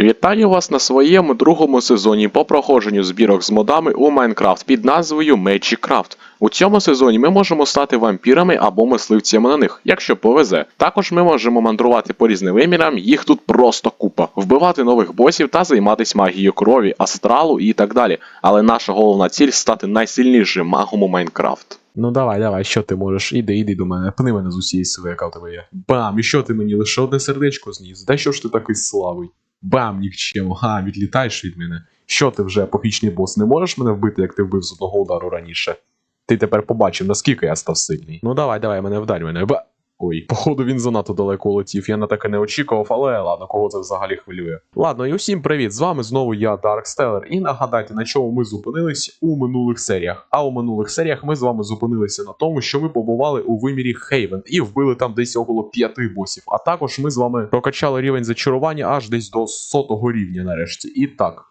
Вітаю вас на своєму другому сезоні по проходженню збірок з модами у Майнкрафт під назвою MagicCraft. У цьому сезоні ми можемо стати вампірами або мисливцями на них, якщо повезе. Також ми можемо мандрувати по різним вимірам, їх тут просто купа, вбивати нових босів та займатися магією крові, астралу і так далі. Але наша головна ціль стати найсильнішим магом у Майнкрафт. Ну давай, давай, що ти можеш? Іди, іди до мене, пни мене з усієї сили, яка в тебе є. Бам, і що ти мені лише одне сердечко зніс? Да що ж ти такий славий? Бам, нікчем, га, відлітаєш від мене. Що ти вже, епохічний бос, не можеш мене вбити, як ти вбив з одного удару раніше? Ти тепер побачив, наскільки я став сильний. Ну давай, давай, мене вдарь мене. Ба. Ой, походу він занадто далеко летів, я на таке не очікував, але ладно, кого це взагалі хвилює. Ладно, і усім привіт! З вами знову я, Dark Stellar, і нагадайте, на чому ми зупинились у минулих серіях. А у минулих серіях ми з вами зупинилися на тому, що ми побували у вимірі Хейвен і вбили там десь около п'яти босів. А також ми з вами прокачали рівень зачарування аж десь до сотого рівня нарешті. І так.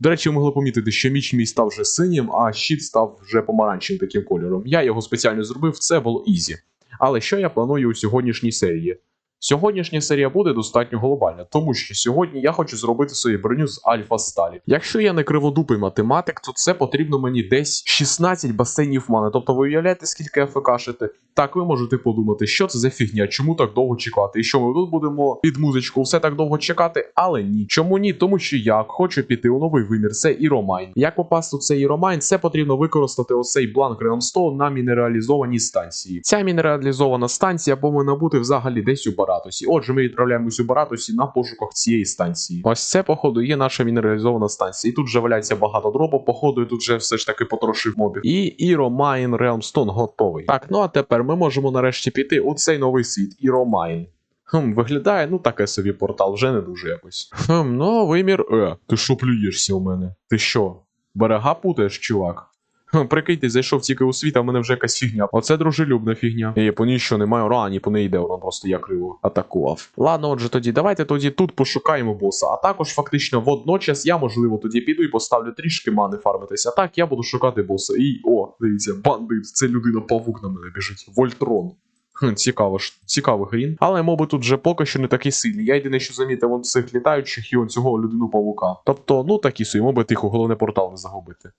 До речі, ви могли помітити, що міч мій став вже синім, а щит став вже помаранчевим таким кольором. Я його спеціально зробив, це було ізі. Але що я планую у сьогоднішній серії? Сьогоднішня серія буде достатньо глобальна, тому що сьогодні я хочу зробити свою броню з альфа сталі. Якщо я не криводупий математик, то це потрібно мені десь 16 басейнів мани. Тобто ви уявляєте, скільки АФКшити? Так, ви можете подумати, що це за фігня, чому так довго чекати, і що ми тут будемо під музичку все так довго чекати, але ні. Чому ні? Тому що я хочу піти у новий вимір, це Іромайн. Як попасти у цей Іромайн, це потрібно використати оцей бланк Realmstone на мінералізованій станції. Ця мінералізована станція повинна бути взагалі десь у Баратусі. Отже, ми відправляємось у Баратусі на пошуках цієї станції. Ось це, походу, є наша мінералізована станція. І тут вже валяється багато дробу, походу, і тут вже все ж таки потрошив мобів. І Іромайн Realmstone готовий. Так, ну а тепер ми можемо нарешті піти у цей новий світ Іромайн. Хм, виглядає, ну таке собі портал, вже не дуже якось. Хм, ну, вимір. Е, ти що плюєшся у мене? Ти що? Берега путаєш, чувак? Хм, Прикинь, ти зайшов тільки у світ, а в мене вже якась фігня. Оце дружелюбна фігня. І по ній що немає ура, ні по неї йде, урон просто я криво атакував. Ладно, отже, тоді давайте тоді тут пошукаємо боса. А також фактично водночас я, можливо, тоді піду і поставлю трішки мани фармитись. А так я буду шукати боса. І о, дивіться, бандит, це людина павук на мене біжить. Вольтрон. Цікаво ж, цікавий хрін. Але моби тут вже поки що не такий сильний. Я єдине, що замітив он цих літаючих і он цього людину павука. Тобто, ну такі собі моби тихо, головне портал не загубити.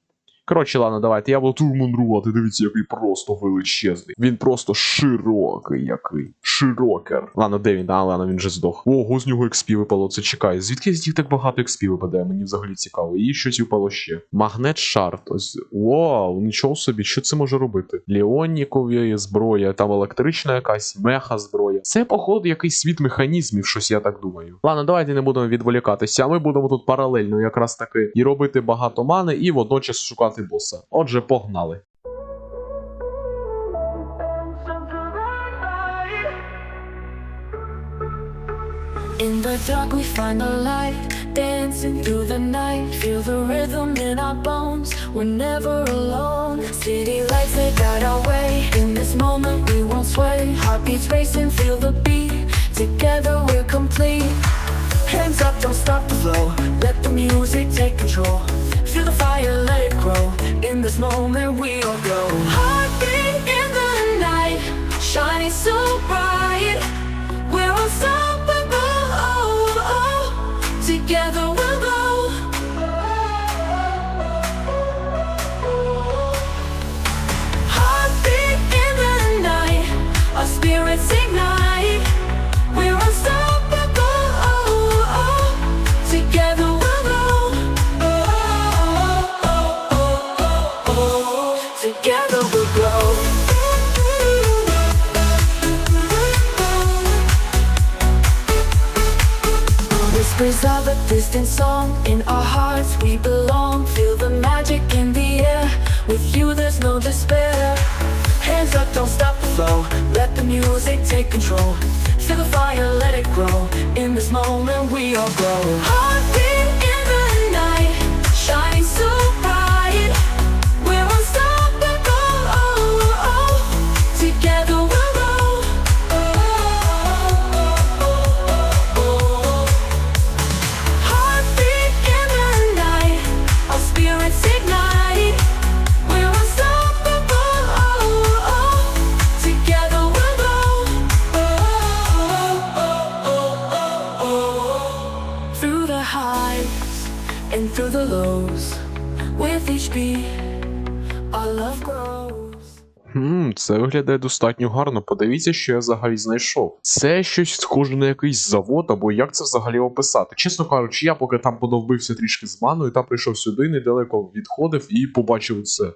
Коротше, ладно, давайте, я буду турмандрувати, дивіться, який просто величезний. Він просто широкий який. Широкер. Ладно, де він? А, ладно, він же здох. Ого, з нього XP випало, це чекай. Звідки з них так багато XP випадає? Мені взагалі цікаво. І щось випало ще. Магнет шарт. Ось. Вау, нічого собі, що це може робити? Леонікові зброя, там електрична якась, меха зброя. Це, походу, якийсь світ механізмів, щось я так думаю. Ладно, давайте не будемо відволікатися, а ми будемо тут паралельно якраз таки і робити багато мани, і водночас шукати боса. Отже, погнали. In the dark we find the light, dancing through the night. Feel the rhythm in our bones, we're never alone. City lights they guide our way. In this moment we won't sway. Heartbeats racing, feel the beat. Together we're complete. Hands up, don't stop the flow. Let the music take control. Feel the fire, let it grow. In this moment we all go. Heartbeat in the night, shining so bright. Of a distant song in our hearts we belong. Feel the magic in the air. With you there's no despair. Hands up, don't stop the flow. Let the music take control. Feel the fire, let it grow. In this moment we all grow. Heartbeat in the night, shining so Це виглядає достатньо гарно. Подивіться, що я взагалі знайшов. Це щось схоже на якийсь завод, або як це взагалі описати. Чесно кажучи, я поки там подовбився трішки з маною, та прийшов сюди, недалеко відходив і побачив це.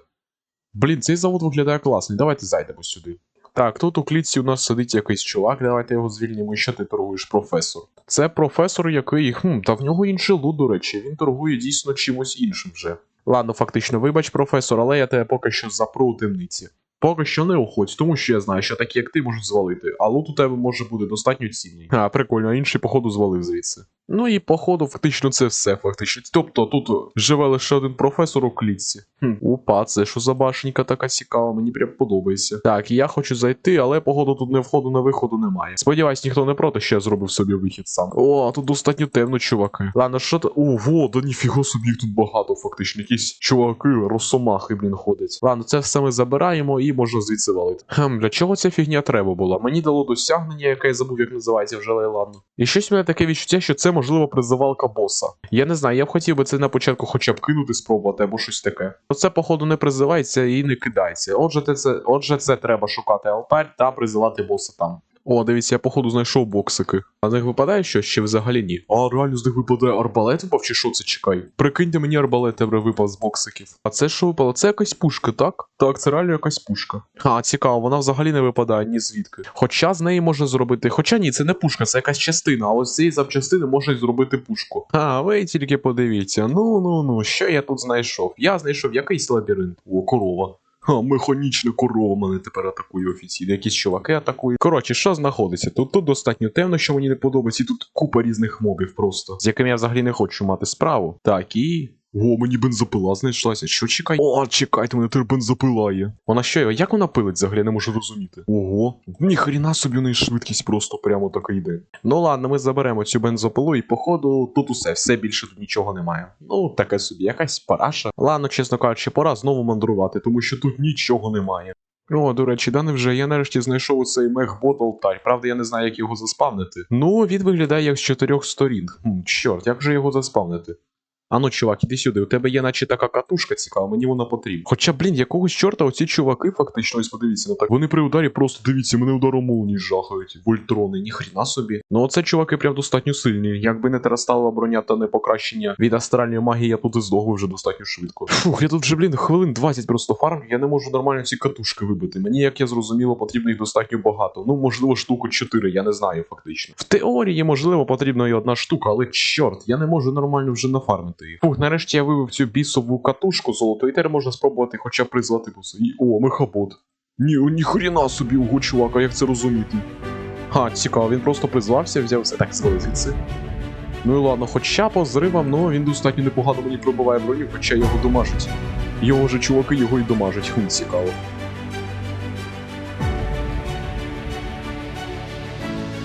Блін, цей завод виглядає класно. Давайте зайдемо сюди. Так, тут у клітці у нас сидить якийсь чувак, давайте його звільнимо. Що ти торгуєш, професор? Це професор, який. Хм, та в нього інший лут, до речі, він торгує дійсно чимось іншим вже. Ладно, фактично, вибач, професор, але я тебе поки що запру у темниці. Поки що не уходь, тому що я знаю, що такі як ти можуть звалити, а лут у тебе може бути достатньо цінний. А, прикольно, а інший, походу, звалив звідси. Ну і походу, фактично, це все фактично. Тобто тут живе лише один професор у клітці. Хм, упа, це що за башенька така цікава, мені прям подобається. Так, я хочу зайти, але походу тут не входу, не виходу немає. Сподіваюсь, ніхто не проти, що я зробив собі вихід сам. О, тут достатньо темно, чуваки. Ладно, що то. Ого, да ніфіга собі їх тут багато, фактично. Якісь чуваки, росомахи, блін, ходять. Ладно, це все ми забираємо і можна звідси валити. Хм, для чого ця фігня треба була? Мені дало досягнення, яке я забув, як називається вже, але. І щось мене таке відчуття, що це можливо призивалка боса. Я не знаю, я б хотів би це на початку хоча б кинути, спробувати або щось таке. Оце, походу, не призивається і не кидається. Отже, це, отже, це треба шукати алтарь та призивати боса там. О, дивіться, я походу знайшов боксики. А з них випадає щось чи взагалі ні? А реально з них випадає арбалет випав чи що це чекай? Прикиньте мені арбалет тебе випав з боксиків. А це що випало? Це якась пушка, так? Так, це реально якась пушка. А, цікаво, вона взагалі не випадає ні звідки. Хоча з неї можна зробити. Хоча ні, це не пушка, це якась частина, але з цієї запчастини можна зробити пушку. А, ви тільки подивіться. Ну ну ну, що я тут знайшов? Я знайшов якийсь лабіринт. О, корова. Ха, механічна корова мене тепер атакує офіційно. Якісь чуваки атакують. Коротше, що знаходиться? Тут тут достатньо темно, що мені не подобається, і тут купа різних мобів просто, з якими я взагалі не хочу мати справу. Так, і. О, мені бензопила знайшлася. Що чекай? О, чекайте, мене тепер бензопила є. Вона що, як вона пилить взагалі, не можу розуміти. Ого, ніхрена собі у неї швидкість просто прямо така йде. Ну ладно, ми заберемо цю бензопилу, і походу тут усе, все більше тут нічого немає. Ну, таке собі, якась параша. Ладно, чесно кажучи, пора знову мандрувати, тому що тут нічого немає. О, до речі, да невже я нарешті знайшов цей мех-бот алтарь. Правда, я не знаю, як його заспавнити. Ну, він виглядає як з чотирьох сторін. Хм, чорт, як же його заспавнити? Ану, чувак, іди сюди, у тебе є наче така катушка цікава, мені вона потрібна. Хоча, блін, якогось чорта оці чуваки фактично, ось подивіться, ну так. Вони при ударі просто дивіться, мене ударом молнії жахають. Вольтрони, ніхрена собі. Ну оце чуваки прям достатньо сильні. Якби не терастала броня та не покращення від астральної магії, я тут і здох вже достатньо швидко. Фух, я тут вже, блін, хвилин 20 просто фарм, я не можу нормально ці катушки вибити. Мені, як я зрозуміло, потрібно їх достатньо багато. Ну, можливо, штуку 4, я не знаю фактично. В теорії, можливо, потрібна і одна штука, але чорт, я не можу нормально вже нафармити їх. Фух, нарешті я вивів цю бісову катушку золоту, і тепер можна спробувати хоча б призвати боса. І о, мехабот. Ні, о, ніхрена собі, ого, чувака, як це розуміти? Ха, цікаво, він просто призвався, взяв все так звели звідси. Ну і ладно, хоча по зривам, ну він достатньо непогано мені пробиває броню, хоча його домажуть. Його же чуваки його і домажать, хм, цікаво.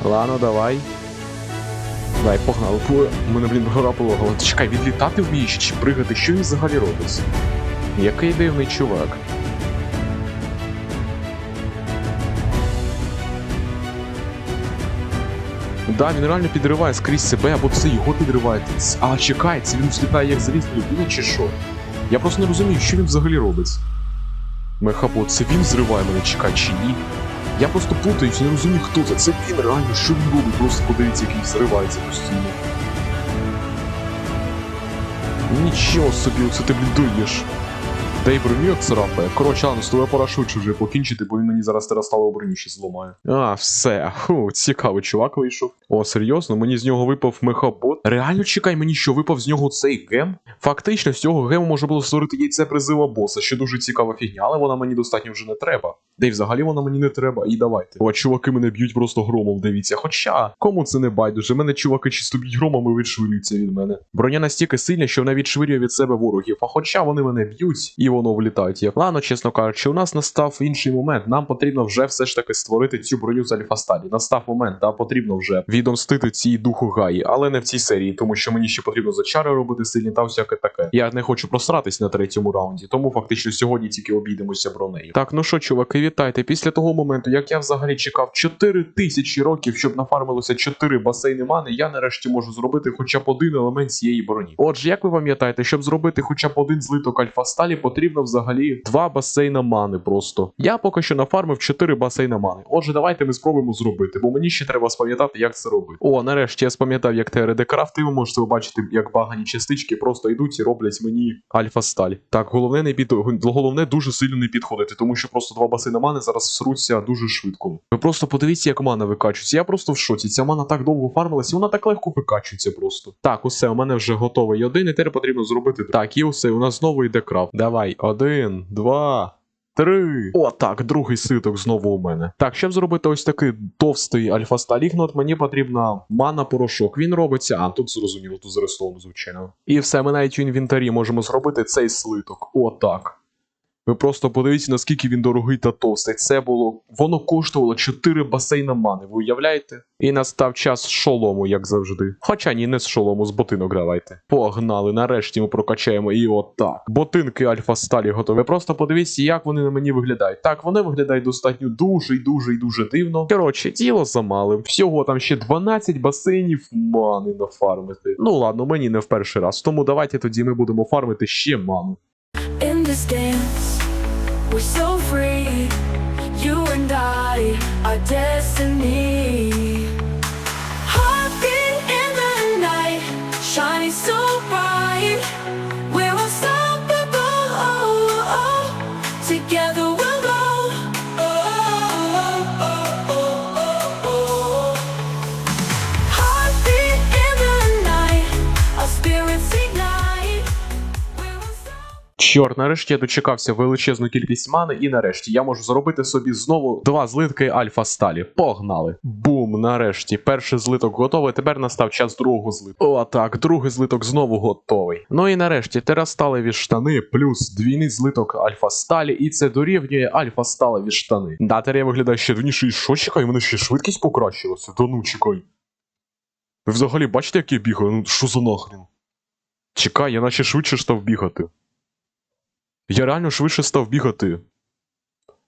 Ладно, давай. Давай, погнали. Фу, мене, блін, гора пологала. Чекай, відлітати вмієш чи пригати? Що він взагалі робить? Який дивний чувак. Да, він реально підриває скрізь себе, або це його підриває. А, чекай, це він злітає як заліз людина чи що? Я просто не розумію, що він взагалі робить. Мехабот, це він зриває мене, чекай, чи ні? Я просто плутаюсь, не розумію, хто це. Це він реально, що він робить? Просто подивіться, який зривається постійно. Нічого собі, оце ти блін дуєш. Та й броню як царапає. Коротше, з тобою пора швидше вже покінчити, бо він мені зараз терастало броню ще зламає. А, все. Фу, цікавий чувак вийшов. О, серйозно, мені з нього випав мехабот. Реально чекай, мені що випав з нього цей гем? Фактично, з цього гему можна було створити яйце призива боса, що дуже цікава фігня, але вона мені достатньо вже не треба. Де й взагалі вона мені не треба, і давайте. О, чуваки мене б'ють просто громом, дивіться. Хоча, кому це не байдуже, мене чуваки чисто б'ють громом і відшвирюються від мене. Броня настільки сильна, що вона відшвирює від себе ворогів, а хоча вони мене б'ють, і воно влітають. Як ладно, чесно кажучи, у нас настав інший момент. Нам потрібно вже все ж таки створити цю броню з Альфасталі. Настав момент, да, потрібно вже відомстити цій духу Гаї, але не в цій серії, тому що мені ще потрібно зачари робити сильні та всяке таке. Я не хочу просратись на третьому раунді, тому фактично сьогодні тільки обійдемося бронею. Так, ну що, чуваки, вітайте. Після того моменту, як я взагалі чекав 4 тисячі років, щоб нафармилося 4 басейни мани, я нарешті можу зробити хоча б один елемент цієї броні. Отже, як ви пам'ятаєте, щоб зробити хоча б один злиток альфа-сталі, потрібно взагалі два басейна мани просто. Я поки що нафармив 4 басейна мани. Отже, давайте ми спробуємо зробити, бо мені ще треба спам'ятати, як це робити. О, нарешті я спам'ятав, як ТРД крафти. Ви можете побачити, як багані частички просто йдуть і роблять мені альфа-сталь. Так, головне не під головне дуже сильно не підходити, тому що просто два басейна мани зараз всруться дуже швидко. Ви просто подивіться, як мана викачується. Я просто в шоці. Ця мана так довго фармилась, і вона так легко викачується просто. Так, усе, у мене вже готовий один, і тепер потрібно зробити. Так, і усе, у нас знову йде крафт. Давай, один, два. Три. О, так, другий ситок знову у мене. Так, щоб зробити ось такий товстий альфа-сталігнот, мені потрібна мана порошок. Він робиться. А, тут зрозуміло, тут зрестовано, звичайно. І все, ми навіть в інвентарі можемо зробити цей слиток. О, так. Ви просто подивіться, наскільки він дорогий та товстий. Це було. Воно коштувало 4 басейна мани, ви уявляєте? І настав час шолому, як завжди. Хоча ні, не з шолому, з ботинок давайте. Погнали, нарешті ми прокачаємо і отак. Ботинки Альфа Сталі готові. Просто подивіться, як вони на мені виглядають. Так, вони виглядають достатньо дуже і дуже і дуже дивно. Коротше, діло замалим. Всього там ще 12 басейнів мани нафармити. Ну ладно, мені не в перший раз. Тому давайте тоді ми будемо фармити ще ману. In this dance, we're so free. You and I, our destiny. Чорт, нарешті я дочекався величезну кількість мани, і нарешті я можу зробити собі знову два злитки альфа сталі. Погнали! Бум! Нарешті. Перший злиток готовий. Тепер настав час другого злитку. О, так, другий злиток знову готовий. Ну і нарешті терасталеві штани плюс двійний злиток альфа сталі, і це дорівнює альфа сталеві штани. Да, тепер я виглядаю ще рівніше і що чекай, мене ще швидкість покращилася. Та ну чекай. Ви взагалі бачите, як я бігаю? Ну що за нахрен? Чекай, я наче швидше став бігати. Я реально швидше став бігати.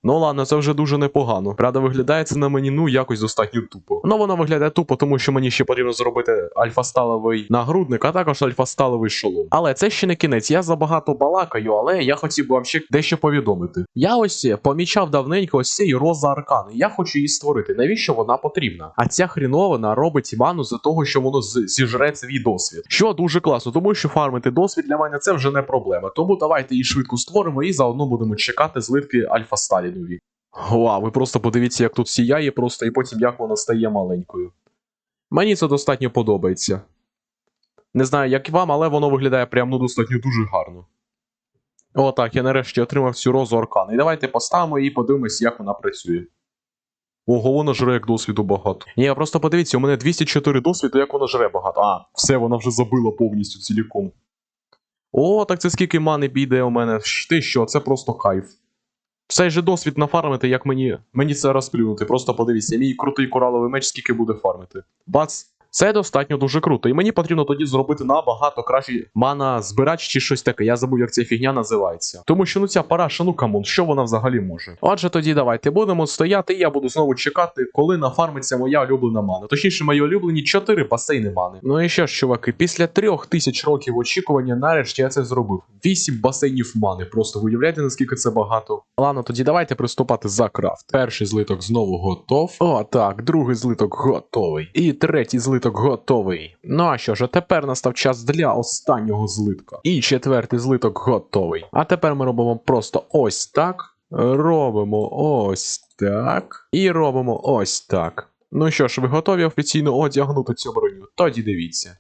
Ну ладно, це вже дуже непогано. Правда, виглядає це на мені ну якось достатньо тупо. Ну воно виглядає тупо, тому що мені ще потрібно зробити альфа-сталевий нагрудник, а також альфа-сталевий шолом. Але це ще не кінець. Я забагато балакаю, але я хотів би вам ще дещо повідомити. Я ось помічав давненько ось цей роза аркан. Я хочу її створити. Навіщо вона потрібна? А ця хріновина робить ману за того, що воно зіжре свій досвід. Що дуже класно, тому що фармити досвід для мене це вже не проблема. Тому давайте її швидко створимо і заодно будемо чекати злитки альфа сталі нові. Вау, ви просто подивіться, як тут сіяє просто, і потім як вона стає маленькою. Мені це достатньо подобається. Не знаю, як вам, але воно виглядає прям ну достатньо дуже гарно. О, так, я нарешті отримав цю розу аркан. І давайте поставимо її і подивимось, як вона працює. Ого, вона жре як досвіду багато. Ні, просто подивіться, у мене 204 досвіду, як вона жре багато. А, все, вона вже забила повністю ціліком. О, так це скільки мани піде у мене. Ти що, це просто кайф. Цей же досвід нафармити, як мені. Мені це розплюнути. Просто подивіться, мій крутий кораловий меч скільки буде фармити. Бац! Це достатньо дуже круто. І мені потрібно тоді зробити набагато краще мана збирач чи щось таке. Я забув, як ця фігня називається. Тому що ну ця параша, ну камон, що вона взагалі може? Отже, тоді давайте будемо стояти, і я буду знову чекати, коли нафармиться моя улюблена мана. Точніше, мої улюблені 4 басейни мани. Ну і що ж, чуваки, після трьох тисяч років очікування, нарешті я це зробив. 8 басейнів мани. Просто ви уявляєте, наскільки це багато. Ладно, тоді давайте приступати за крафт. Перший злиток знову готов. О, так, другий злиток готовий. І третій злиток готовий. Ну а що ж, а тепер настав час для останнього злитка. І четвертий злиток готовий. А тепер ми робимо просто ось так. Робимо ось так. І робимо ось так. Ну що ж, ви готові офіційно одягнути цю броню? Тоді дивіться.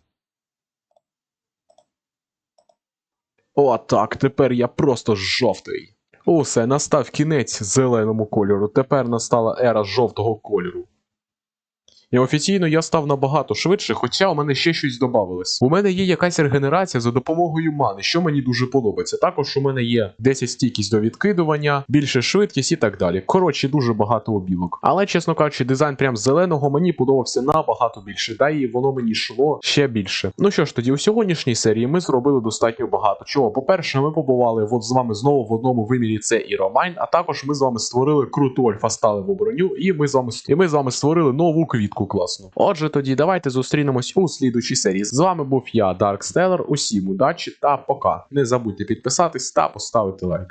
О, так, тепер я просто жовтий. Усе, настав кінець зеленому кольору. Тепер настала ера жовтого кольору. І офіційно я став набагато швидше, хоча у мене ще щось додавалось. У мене є якась регенерація за допомогою мани, що мені дуже подобається. Також у мене є 10 стійкість до відкидування, більше швидкість і так далі. Коротше, дуже багато обілок. Але чесно кажучи, дизайн прям зеленого мені подобався набагато більше, та і воно мені йшло ще більше. Ну що ж, тоді у сьогоднішній серії ми зробили достатньо багато чого. По-перше, ми побували от з вами знову в одному вимірі це і Ромайн, а також ми з вами створили круту альфа-сталеву броню, і ми з вами і ми з вами створили нову квітку класну. Отже, тоді давайте зустрінемось у слідучій серії. З вами був я, Dark Stellar. Усім удачі та пока. Не забудьте підписатись та поставити лайк.